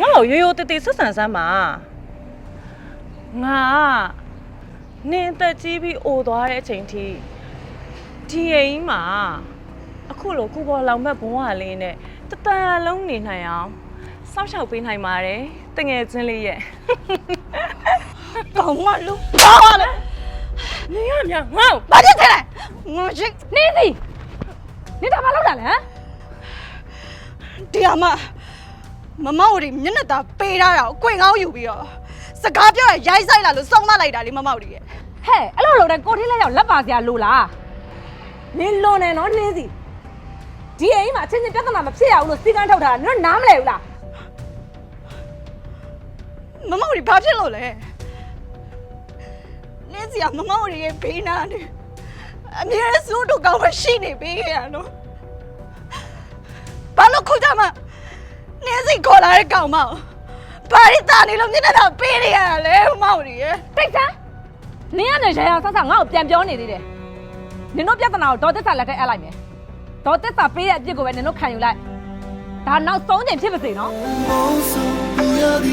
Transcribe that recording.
ငါ့ကိုရိုးရိုးတည်တည်ဆက်ဆံစမ်းပါငါကနင်းအသက်ကြီးပြီးအိုသွားတဲ့အချိန်ထိဒီအိမ်မှာအခုလိုကုပေါ်လောင်မဲ့ဘဝလေးနဲ့တတန်လုံးနေနိုင်အောင်စောင့်ရှောက်ပေးနိုင်ပါတယ်တငယ်ချင်းလေးရဲ့ကောင်းမလို့ကောင်းလေနေရမြငါ့ကိုဘာဖြစ်တယ်လဲငါရှိနေစီနေဒါမှလောက်တာလဲဟမ်တရားမ မမောက်တွေမျက်နှာသားပေးထားတာကိုကိုင်ကောင်းယူပြီးတော့စကားပြောရရိုက်ဆိုင်လာလို့စောင်းသားလိုက်တာလေမမောက်တွေရဲ့ဟဲ့အဲ့လိုလုပ်တဲ့ကိုထင်းလက်ရောက်လက်ပါစရာလိုလားနင်းလွန်နေနော်နှင်းစီဒီအိမ်မှာအချင်းချင်းပြဿနာမဖြစ်ရဘူးလို့စီကန်းထုတ်တာနင်တို့နားမလဲဘူးလားမမောက်တွေဘာဖြစ်လို့လဲနင်းစီကမမောက်တွေရဲ့ဘေးနာနေအမြဲတမ်းစိုးတို့ကောင်းမရှိနေပေးခဲ့ရနော်ဘာလို့ခုကြ စိတ်ခေါ်လာတဲ့ကောင်မကိုဘာရီတာနေလို့မျက်နှာတော့ပေးနေရတာလဲမောင်ကြီးရဲ့တိတ်ဆန်းနင်းကနေရရဆဆငါ့ကိုပြန်ပြောနေသေးတယ်နင်တို့ပြဿနာကိုဒေါ်သက်စာလက်ထက်အပ်လိုက်မယ်ဒေါ်သက်စာပေးတဲ့အပြစ်ကိုပဲနင်တို့ခံယူလိုက်ဒါနောက်ဆုံးချိန်ဖြစ်ပါစေနော် Hermoso día a día.